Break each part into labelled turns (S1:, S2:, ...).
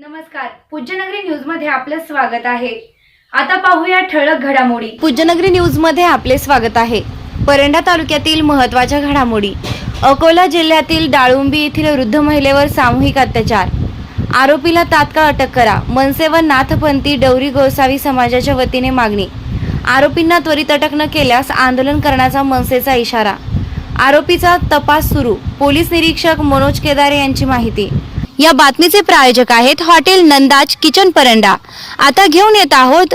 S1: नमस्कार. पूज्यनगरी न्यूजमध्ये आपलं स्वागत आहे. आता पाहूया ठळक घडामोडी.
S2: पूज्यनगरी न्यूजमध्ये आपले स्वागत आहे. परंडा तालुक्यातील महत्त्वाच्या घडामोडी. अकोला जिल्ह्यातील डाळुंबी येथील वृद्ध महिलेवर सामूहिक अत्याचार. आरोपीला तात्काळ अटक करा. मनसे व नाथपंथी डवरी गोसावी समाजाच्या वतीने मागणी. आरोपींना त्वरित अटक न केल्यास आंदोलन करण्याचा मनसेचा इशारा. आरोपीचा तपास सुरू. पोलीस निरीक्षक मनोज केदारे यांची माहिती. या बातमीचे प्रायोजक आहेत हॉटेल नंदाज किचन परंडा. आता घेऊन येत आहोत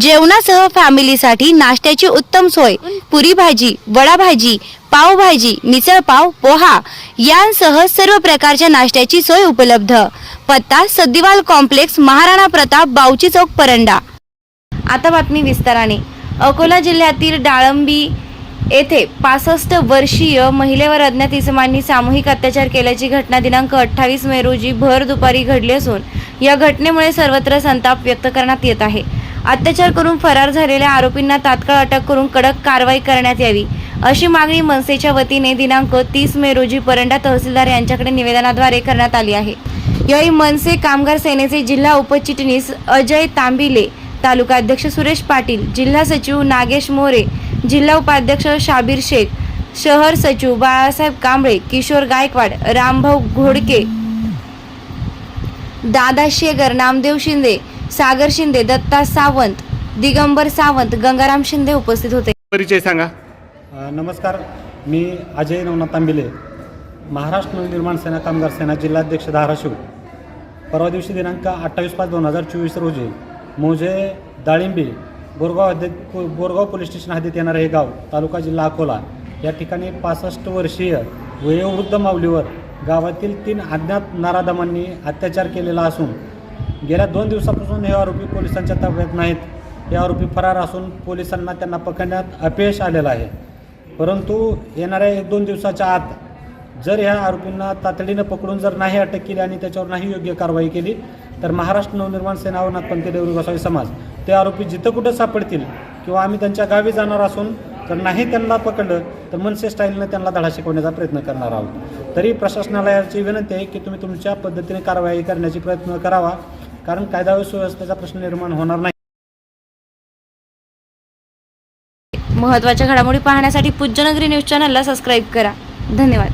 S2: जेवणासह फॅमिलीसाठी नाश्त्याची उत्तम सोय. पुरी भाजी वडा भाजी पावभाजी मिसळ पाव पोहा यांसह सर्व प्रकारच्या नाश्त्याची सोय उपलब्ध. पत्ता सद्दिवाल कॉम्प्लेक्स महाराणा प्रताप बाऊची चौक परंडा. आता बातमी विस्ताराने. अकोला जिल्ह्यातील डाळंबी येथे पासष्ट वर्षीय महिलेवर अज्ञात इसमांनी सामूहिक अत्याचार केल्याची घटना दिनांक अठ्ठावीस मे रोजी भर दुपारी घडली असून या घटनेमुळे सर्वत्र संताप व्यक्त करण्यात येत आहे. अत्याचार करून फरार झालेल्या आरोपींना तात्काळ अटक करून कडक कारवाई करण्यात यावी अशी मागणी मनसेच्या वतीने दिनांक तीस मे रोजी परंडा तहसीलदार यांच्याकडे निवेदनाद्वारे करण्यात आली आहे. यावेळी मनसे कामगार सेनेचे जिल्हा उपचिटणीस अजय तांबिले तालुका अध्यक्ष सुरेश पाटील जिल्हा सचिव नागेश मोरे जिल्हा उपाध्यक्ष शाबीर शेख शहर सचिव बाळासाहेब कांबळे किशोर गायकवाड रामभाऊ घोडके दादा शेगर नामदेव शिंदे सागर शिंदे दत्ता सावंत दिगंबर सावंत गंगाराम शिंदे उपस्थित होते.
S3: परिचय सांगा.
S4: नमस्कार. मी अजय नवनाथ तांबिले महाराष्ट्र नवनिर्माण सेना कामगार सेना जिल्हाध्यक्ष धाराशिव. परवा दिवशी दिनांक अठ्ठावीस पाच दोन हजार चोवीस रोजी मोजे दाळिंबी बोरगाव हद्दीत बोरगाव पोलीस स्टेशन हद्दीत येणारं हे गाव तालुका जिल्हा अकोला या ठिकाणी पासष्ट वर्षीय वयोवृद्ध माऊलीवर गावातील तीन अज्ञात नाराधमांनी अत्याचार केलेला असून गेल्या दोन दिवसापासून हे आरोपी पोलिसांच्या ताब्यात नाहीत. हे आरोपी फरार असून पोलिसांना त्यांना पकडण्यात अपयश आलेलं आहे. परंतु येणाऱ्या एक दोन दिवसाच्या आत जर ह्या आरोपींना तातडीनं पकडून जर नाही अटक केली आणि त्याच्यावर नाही योग्य कारवाई केली तर महाराष्ट्र नवनिर्माण सेना व नागपंथी देवरी गोसावी समाज. ते आरोपी जिथं कुठं सापडतील किंवा आम्ही त्यांच्या गावी जाणार असून तर नाही त्यांना पकडलं तर मनसे स्टाईलनं त्यांना धडा शिकवण्याचा प्रयत्न करणार आहोत. तरी प्रशासनाला याची विनंती आहे की तुम्ही तुमच्या पद्धतीने कारवाई करण्याची प्रयत्न करावा कारण कायदा व सुव्यवस्थेचा प्रश्न निर्माण होणार नाही.
S2: महत्त्वाच्या घडामोडी पाहण्यासाठी पूज्यनगरी न्यूज चॅनलला सबस्क्राईब करा. धन्यवाद.